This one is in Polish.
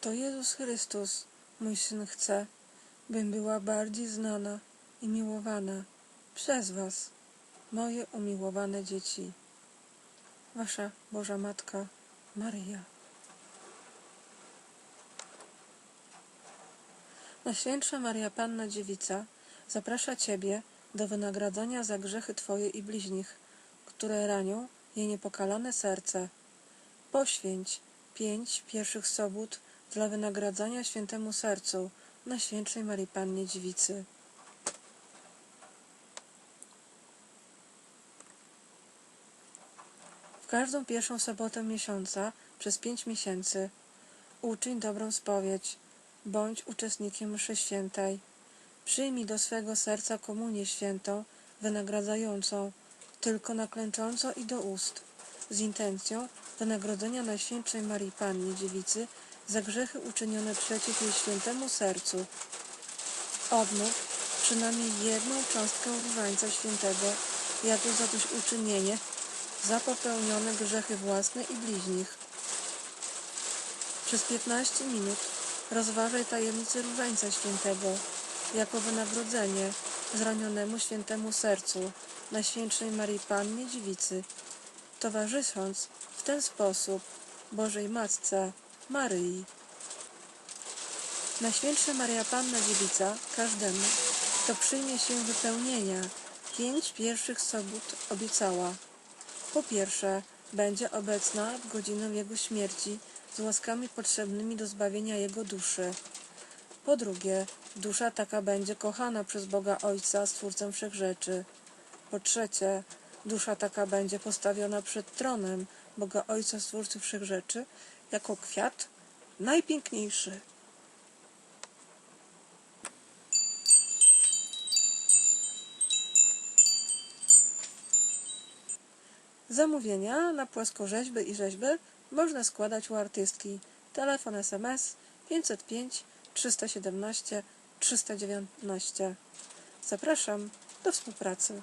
To Jezus Chrystus, mój Syn chce, bym była bardziej znana i miłowana przez Was, moje umiłowane dzieci. Wasza Boża Matka, Maryja. Najświętsza Maria Panna Dziewica zaprasza Ciebie do wynagradzania za grzechy Twoje i bliźnich, które ranią jej niepokalane serce. Poświęć pięć pierwszych sobót dla wynagradzania świętemu sercu Najświętszej Marii Pannie Dziewicy. W każdą pierwszą sobotę miesiąca przez pięć miesięcy uczyń dobrą spowiedź, bądź uczestnikiem mszy świętej. Przyjmij do swego serca komunię świętą, wynagradzającą, tylko naklęcząco i do ust, z intencją wynagrodzenia Najświętszej Marii Pannie Dziewicy za grzechy uczynione przeciw jej świętemu sercu. Odmów przynajmniej jedną cząstkę różańca świętego jako zadośćuczynienie za popełnione grzechy własne i bliźnich. Przez 15 minut rozważaj tajemnicę różańca świętego jako wynagrodzenie zranionemu świętemu sercu Najświętszej Marii Pannie Dziewicy, towarzysząc w ten sposób Bożej Matce Maryi. Najświętsza Maria Panna Dziewica każdemu, kto przyjmie się wypełnienia pięć pierwszych sobót obiecała. Po pierwsze, będzie obecna w godzinę Jego śmierci z łaskami potrzebnymi do zbawienia Jego duszy. Po drugie, dusza taka będzie kochana przez Boga Ojca, Stwórcę Wszechrzeczy. Po trzecie, dusza taka będzie postawiona przed tronem Boga Ojca, Stwórcy Wszechrzeczy, jako kwiat najpiękniejszy. Zamówienia na płaskorzeźby i rzeźby można składać u artystki. Telefon SMS 505 317 319. Zapraszam do współpracy.